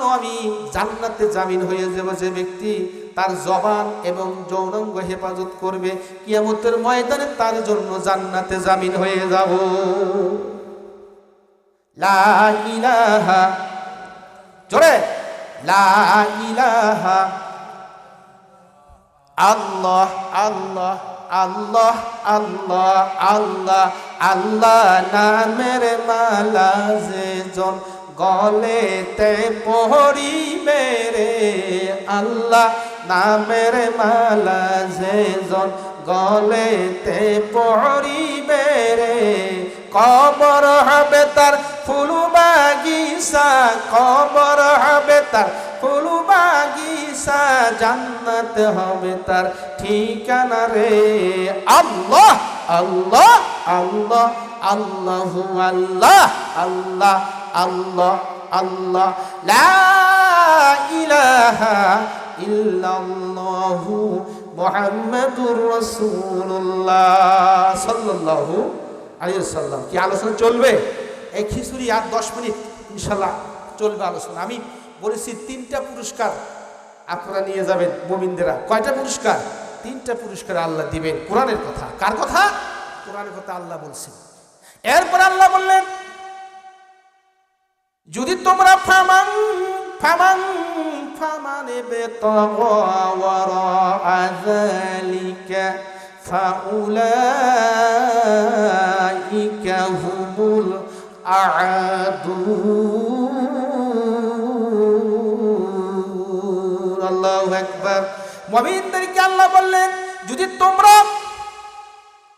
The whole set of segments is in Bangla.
জন্য আমি জান্নাতে জামিন হয়ে যাব যে ব্যক্তি তার জবান এবং যৌনাঙ্গ হেফাজত করবে, কিয়ামতের ময়দানে তার জন্য জান্নাতে জামিন হয়ে যাব। লা আল্লাহ আল্লাহ আল্লাহ আল্লাহ আল্লাহ আল্লাহ, নামের মালা যে জন গলেতে পড়ি মেরে আল্লাহ নামের মালা যে জন গলেতে পড়ি মেরে, কবর হবে তার ফুল বাগিসা কবর হবে তার ফুল বাগিসা জান্নাত হবে তার ঠিকানা রে। আল্লাহ আল্লাহ আল্লাহ আল্লাহ আল্লাহ আল্লাহ আল্লাহ আল্লাহ, লা ইলাহা ইল্লাল্লাহু মুহাম্মাদুর রাসূলুল্লাহ সাল্লাল্লাহু আলাইহি সাল্লাম কি আলোচনা চলবে? এই খিচুড়ি আর দশ মিনিট ইনশাল্লাহ চলবে আলোচনা। আমি বলেছি তিনটা পুরস্কার আপনারা নিয়ে যাবেন মোমিনদেরা। কয়টা পুরস্কার? তিনটা পুরস্কার আল্লাহ দিবেন। কোরআনের কথা। কার কথা? কোরআনের কথা আল্লাহ বলছেন। এরপর আল্লাহ বললেন যদি তোমরা ফামান ফামান, ফামানে বেতওয়ারা আযালিকা ফাউলাইকা হুমুল আদুন আল্লাহু আকবার। মুমিনদেরকে আল্লাহ বললেন, যদি তোমরা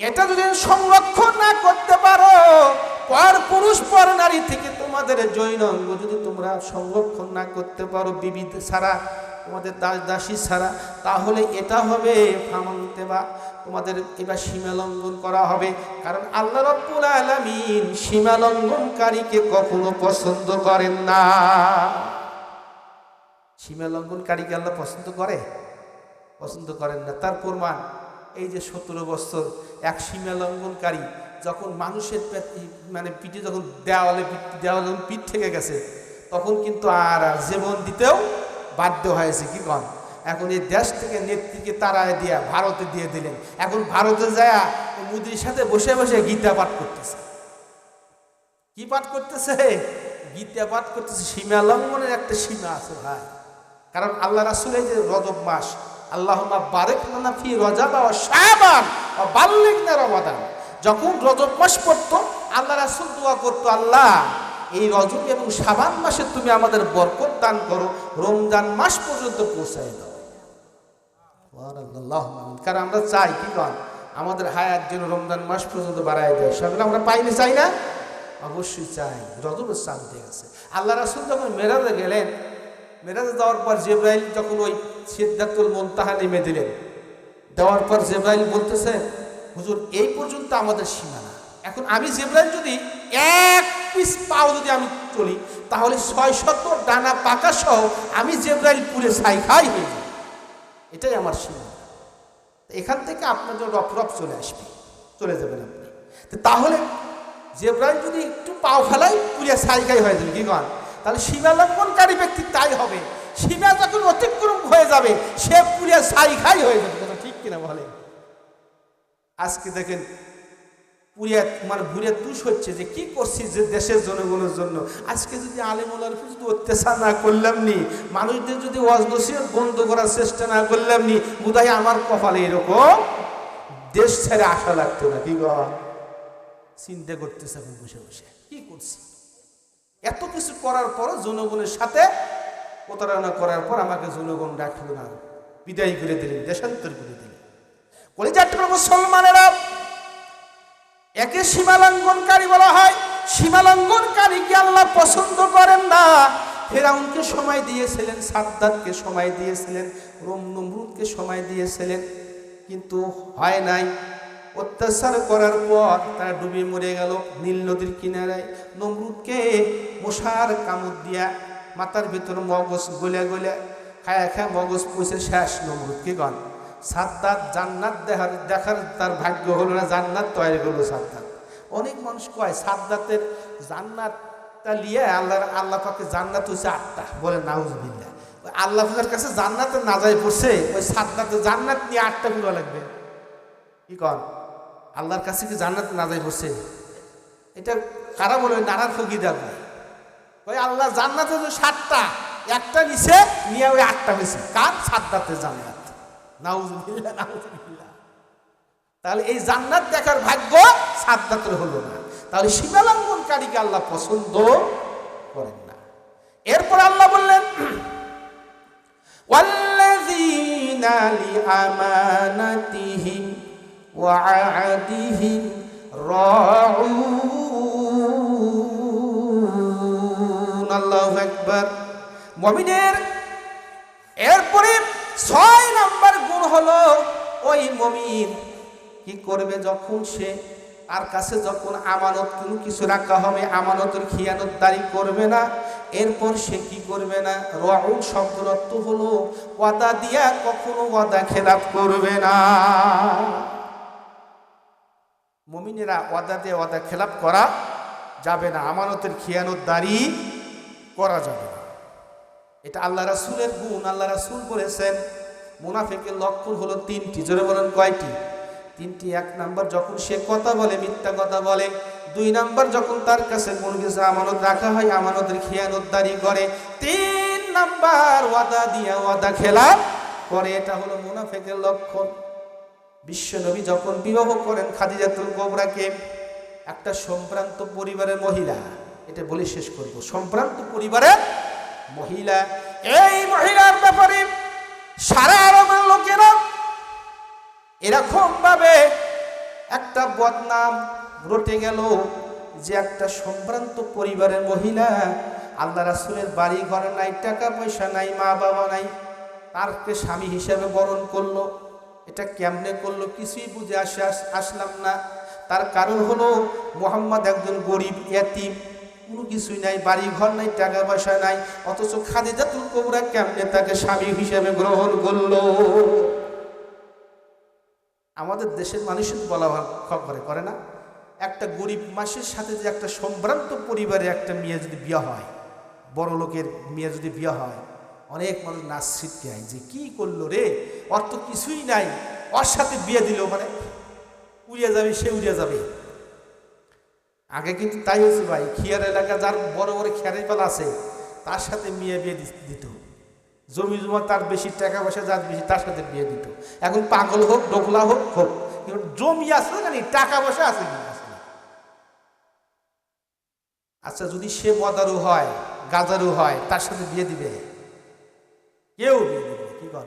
এটা যদি সংরক্ষণ না করতে পারো পর পুরুষ পর নারী থেকে তোমাদের জৈন অঙ্গ যদি তোমরা সংরক্ষণ না করতে পারো বিবিধ ছাড়া তোমাদের দাস দাসী ছাড়া তাহলে এটা হবে ফামান্তে বা তোমাদের এবার সীমা লঙ্ঘন করা হবে। কারণ আল্লাহ রব্বুল আলামিন সীমা লঙ্ঘনকারীকে কখনো পছন্দ করেন না। সীমা লঙ্ঘনকারীকে আল্লাহ পছন্দ করে? পছন্দ করেন না। তার প্রমাণ, এই যে সতেরো বছর এক সীমা লঙ্ঘনকারী যখন মানুষের মানে পিঠে যখন দেওয়ালে দেওয়ালে যখন পিঠ থেকে গেছে, তখন কিন্তু আর জীবন দিতেও বাধ্য হয়েছে, কি কন? এখন এই দেশ থেকে নেত্রীকে তারায় দিয়া ভারতে দিয়ে দিলেন। এখন ভারতে যায় মুদির সাথে বসে বসে গীতা পাঠ করতেছে। কি পাঠ করতেছে? গীতা পাঠ করতেছে। সীমা লঙ্ঘনের একটা সীমা আছে ভাই। কারণ আল্লাহ রাসুল এই যে রজব মাস আল্লাহ বারেক নানা ফি রজাবা ও শাবান ও বাল্লিক না রমাদান। যখন রজব মাস পড়তো, আল্লাহ রাসুল দোয়া করতো, আল্লাহ, এই রজব এবং সাবান মাসে তুমি আমাদের বরকত দান করো, রমজান মাস পর্যন্ত পৌঁছায় দাও। কারণ আমরা চাই, কি কন আমাদের হায়াত যেন রমজান মাস পর্যন্ত বাড়ায় দেয়। সেগুলো আমরা পাইলে চাই না? অবশ্যই চাই। রজবের শান্তি গেছে। আল্লাহ রাসুল যখন মেরাজে গেলেন, মেরাজে যাওয়ার পর জেব্রাইল যখন ওই সিদ্ধাতুল মন্তাহা নেমে দিলেন, দেওয়ার পর জেব্রাইল বলতেছে হুজুর, এই পর্যন্ত আমাদের সীমানা। এখন আমি জেব্রাইল যদি এক পিস পাও যদি আমি চলি, তাহলে ছয় শত ডানা পাকা সহ আমি জেব্রাইল পুরে ছাই খাই হয়ে যাই এটাই আমার সীমানা। এখান থেকে আপনার জন্য রফ রফ চলে আসবে। চলে যাবেন আপনি। তাহলে জেব্রাইল যদি একটু পাও ফেলাই পুরিয়া সাইকাই হয়ে যাবে। কি কন? তাহলে সীমা লঙ্ঘনকারী ব্যক্তি তাই হবে। সীমা যখন অতিক্রম হয়ে যাবে, সে পুরিয়া সাইখাই হয়ে যাবে। ঠিক কিনা বলে আজকে দেখেন পুরিয়া মানে ভুরিয়া তুষ হচ্ছে যে কি করছি যে দেশের জনগণের জন্য? আজকে যদি আলেমুলার যদি অত্যাচার না করলাম নি, মানুষদের যদি অজনসিয়ত বন্ধ করার চেষ্টা না করলাম নি, বোধহয় আমার কপালে এরকম দেশ ছেড়ে আসা লাগতো না, কি চিন্তা করতেছে এখন বসে বসে, কি করছি? এত কিছু করার পর জনগণের সাথে প্রতারণা করার পর আমাকে জনগণ রাখল না। বিদায় করে দিলেন, দেশান্তর করে দিলেন। কলিজাট্টর মুসলমানেরা একে সীমালঙ্ঘনকারী বলা হয়। সীমালঙ্ঘনকারীকে আল্লাহ পছন্দ করেন না? ফেরাউনকে সময় দিয়েছিলেন সাদ্দাতকে সময় দিয়েছিলেন, রোম নমরুদকে সময় দিয়েছিলেন, কিন্তু হয় নাই। অত্যাচার করার পর তারা ডুবে মরে গেল নীল নদীর কিনারায় নমরুদকে মশার কামড় দিয়া মাথার ভিতর মগজ গলে গলে খায়া খায়া মগজ পয়সে শেষ নমরুদকে গন সাদ্দাত জান্নাত দেখার দেখার তার ভাগ্য হলো না, জান্নাত তৈরি হলো সাদ্দাত। অনেক মানুষ কয়, সাদ্দাতের জান্নাতটা লিয়ে আল্লাহ আল্লাহ পাকে জান্নাত হচ্ছে আটটা। বলে নাউজবিল্লা আল্লাহ পাকের কাছে জান্নাতে না যাই পড়ছে, ওই সাতটাতে জান্নাত নিয়ে আটটা পুরো লাগবে। কি কন? আল্লাহর কাছে কি জান্নাত না যাই পড়ছে? এটা কারা বলে? নানার ফকি দেখবে ওই আল্লাহ জান্নাতে তো সাতটা, একটা নিচে নিয়ে ওই আটটা হয়েছে কার? সাতটাতে জান্নাত। নাউজবিল্লা নাউজবিল্লা তাহলে এই জান্নাত দেখার ভাগ্য সাদ্দাতের হলো না তাহলে সীমালঙ্ঘনকারীকে আল্লাহ পছন্দ করেন না এরপর আল্লাহ বললেন والذين لأمانتهم وعهدهم راعون আল্লাহু আকবার মুমিনের এরপরে ছয় নাম্বার গুণ হলো, ওই মমিন কি করবে যখন সে? আর কাছে যখন আমানত কোনো কিছু রাখা হবে, আমানতের খিয়ানত দাঁড়ি করবে না, এরপর সে কি করবে না? রাউন শব্দের অর্থ হলো, ওয়াদা দিয়া কখনো ওয়াদা খেলাপ করবে না। মমিনেরা ওয়াদা দিয়ে ওয়াদা খেলাপ করা যাবে না, আমানতের খিয়ানত দাঁড়ি করা যাবে না। এটা আল্লাহ রাসুলের গুণ, আল্লাহ রাসুল বলেছেন মুনাফেকের লক্ষণ হলো তিনটি, জোরে বলেন কয়টি? তিনটি, এক নাম্বার যখন সে কথা বলে, মিথ্যা কথা বলে, দুই নাম্বার যখন তার কাছে কোনো কিছু আমানত রাখা হয়, আমানতের খিয়ানতদারি করে, তিন নাম্বার ওয়াদা দিয়া ওয়াদা খেলা করে, এটা হলো মুনাফেকের লক্ষণ বিশ্বনবী যখন বিবাহ করেন খাদিজাতুল কোবরাকে, একটা সম্ভ্রান্ত পরিবারের মহিলা, এটা বলে শেষ করব, সম্ভ্রান্ত পরিবারের মহিলা, এই মহিলার ব্যাপারে সারা আরবের লোকেরা এরকম ভাবে একটা বদনাম রটে গেল যে একটা সম্ভ্রান্ত পরিবারের মহিলা, আল্লাহ রাসুলের বাড়ি ঘরে নাই, টাকা পয়সা নাই, মা বাবা নাই, তারকে স্বামী হিসাবে বরণ করল। এটা কেমনে করল কিছুই বুঝে আসে আসলাম না। তার কারণ হলো মোহাম্মদ একজন গরিব, এতিম কোনো কিছুই নাই বাড়ি ঘর নাই টাকা পয়সা নাই, অথচ খাদি খাদিজাতুল কোবরা কেমনে তাকে স্বামী হিসেবে গ্রহণ করল? আমাদের দেশের মানুষই বলা করে করে না। একটা গরিব মাসের সাথে যে একটা সম্ভ্রান্ত পরিবারে একটা মেয়ে যদি বিয়ে হয়, বড় লোকের মেয়ে যদি বিয়ে হয়, অনেক মানুষ নাচ ছিটকে হয় যে কি করল রে? অর্থ কিছুই নাই, ওর সাথে বিয়ে দিল মানে উড়িয়ে যাবে, সে উড়িয়ে যাবে। আগে কিন্তু তাই হয়েছে ভাই, খিয়ার এলাকা যার বড় বড় খেয়ারের পালা আছে, তার সাথে মেয়ে বিয়ে দিত। জমি জমা তার বেশি, টাকা পয়সা যার বেশি, তার সাথে বিয়ে দিত। এখন পাগল হোক ডোকলা হোক হোক জমি আছে না টাকা পয়সা আছে আচ্ছা যদি সে মদারু হয়, গাজারু হয়, তার সাথে বিয়ে দিবে? কেউ বিয়ে দিবে কি কর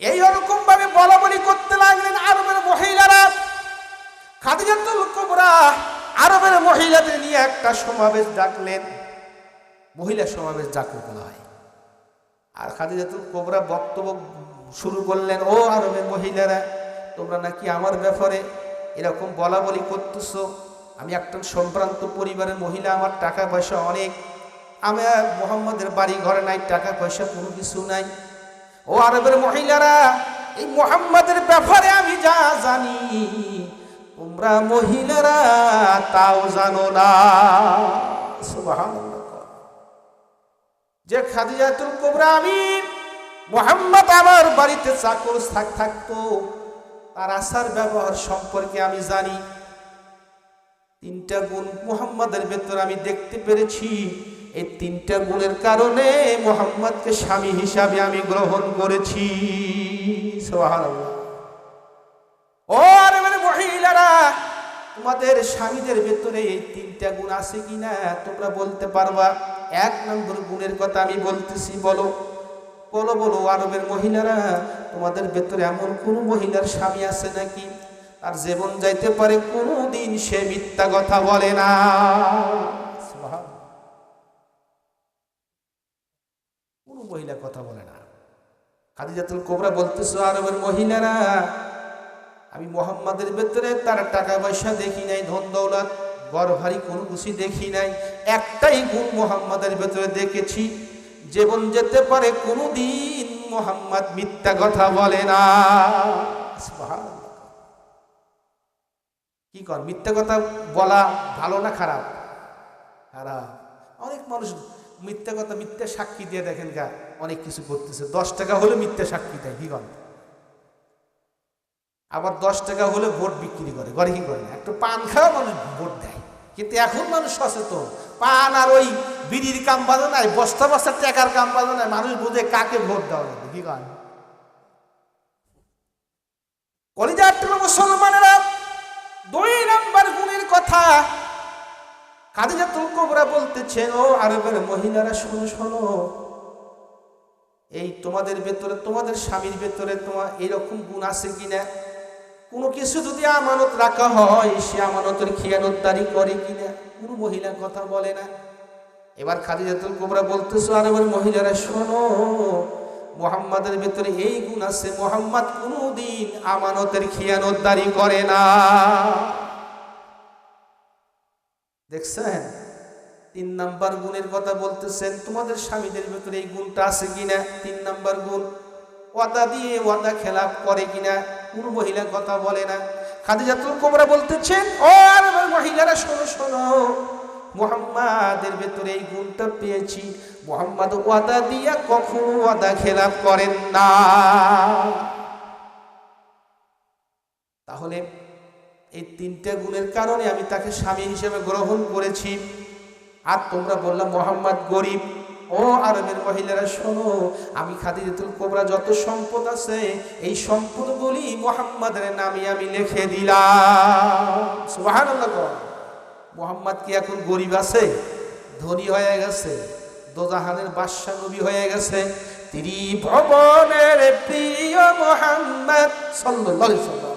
এই ভাবে বলা বলি করতে লাগলেন আরবের মহিলারা। খাদিজাতুল কুবরা আরবের মহিলাদের নিয়ে একটা সমাবেশ ডাকলেন। মহিলা সমাবেশ যাকে বলা হয়। আর খাদিজাতুল কোবরা বক্তব্য শুরু করলেন, ও আরবের মহিলারা, তোমরা নাকি আমার ব্যাপারে এরকম বলা বলি করতেছো? আমি একটা সম্ভ্রান্ত পরিবারের মহিলা, আমার টাকা পয়সা অনেক আমার মোহাম্মদের বাড়ি ঘরে নাই টাকা পয়সা কোনো কিছু নাই। ও আরবের মহিলারা, এই মোহাম্মদের ব্যাপারে আমি যা জানি তোমরা মহিলারা তাও জানো না। যে খাদিজাতুল কোবরা আমি মোহাম্মদ আমার বাড়িতে চাকর থাক থাকতো, তার আসার ব্যবহার সম্পর্কে আমি জানি। তিনটা গুণ মোহাম্মদের ভেতর আমি দেখতে পেরেছি। এই তিনটা গুণের কারণে মোহাম্মদকে স্বামী হিসাবে আমি গ্রহণ করেছি। সুবহানাল্লাহ। তোমাদের স্বামীদের ভেতরে এই তিনটা গুণ আছে কিনা তোমরা বলতে পারবা? এক নম্বর গুণের কথা আমি বলতেছি, বলো। বলো বলো, আরবের মহিলারা, তোমাদের ভেতরে এমন কোন মহিলার স্বামী আছে নাকি? আর জীবন যাইতে পারে কোনো দিন সে মিথ্যা কথা বলে না। কোনো মহিলা কথা বলে না। খাদিজাতুল কোবরা বলতেছো, আরবের মহিলারা আমি মোহাম্মদের ভেতরে তার টাকা পয়সা দেখি নাই, ধন দৌলত বড় ভারী কোনো কিছু দেখি নাই। একটাই গুণ মোহাম্মদের ভেতরে দেখেছি, জীবন যেতে পারে কোনো দিন মোহাম্মদ মিথ্যা কথা বলে না। কি কর, মিথ্যা কথা বলা ভালো না খারাপ? খারাপ। অনেক মানুষ মিথ্যা কথা, মিথ্যা সাক্ষী দিয়ে দেখেন গা, অনেক কিছু করতেছে। দশ টাকা হলে মিথ্যা সাক্ষী দেয়, কি কন আবার দশ টাকা হলে ভোট বিক্রি করে করে কি করে না? একটু পান খাওয়া মানুষ ভোট দেয়। কিন্তু এখন মানুষ সচেতন। পান আর ওই বিড়ির কাম বাজে নাই বস্তা বস্তা টাকার কাম বাজে নাই মানুষ বুঝে কাকে ভোট দেওয়া যাবে কি কন কলিজার মুসলমানেরা দুই নাম্বার গুণের কথা খাদিজাতুল কোবরা বলতেছেন ও আরবের মহিলারা, শোনো শোনো। এই তোমাদের ভেতরে, তোমাদের স্বামীর ভেতরে তোমার এরকম গুণ আছে কিনা? কোনো কিছু যদি আমানত রাখা হয়, সে আমানতের খেয়ানতদারি করে কিনা? কোনো মহিলা কথা বলে না। এবার খাদিজাতুল কোবরা বলতেছো এবার মহিলারা, শোনো, মোহাম্মদের ভেতরে এই গুণ আছে। মোহাম্মদ কোনোদিন আমানতের খেয়ানতদারি করে না। দেখছেন? তিন নাম্বার গুণের কথা বলতেছেন, তোমাদের স্বামীদের ভেতরে এই গুণটা আছে কিনা? তিন নাম্বার গুণ, ওয়াদা দিয়ে ওয়াদা খেলাপ করে কিনা? কোন মহিলা কথা বলে না। খাদিজাতুল কোমরা বলতেছেন, ও আর মহিলারা, শোনো শোনো। মোহাম্মদের ভেতরে এই গুণটা পেয়েছি। মোহাম্মদ ওয়াদা দিয়া কখনো ওয়াদা খেলাপ করেন না। তাহলে এই তিনটে গুণের কারণে আমি তাকে স্বামী হিসেবে গ্রহণ করেছি। আর তোমরা বললাম মোহাম্মদ গরিব। ও আরবের মহিলারা, শোনো, আমি খাদিজাতুল কোবরা যত সম্পদ আছে, এই সম্পদগুলি মোহাম্মদের নামে আমি লিখে দিলাম। মোহাম্মদ কি এখন গরিব আছে? ধনী হয়ে গেছে? দোজাহানের বাদশা নবী হয়ে গেছে? ত্রিভুবনের প্রিয় মোহাম্মদ সাল্লাল্লাহু আলাইহি সাল্লাম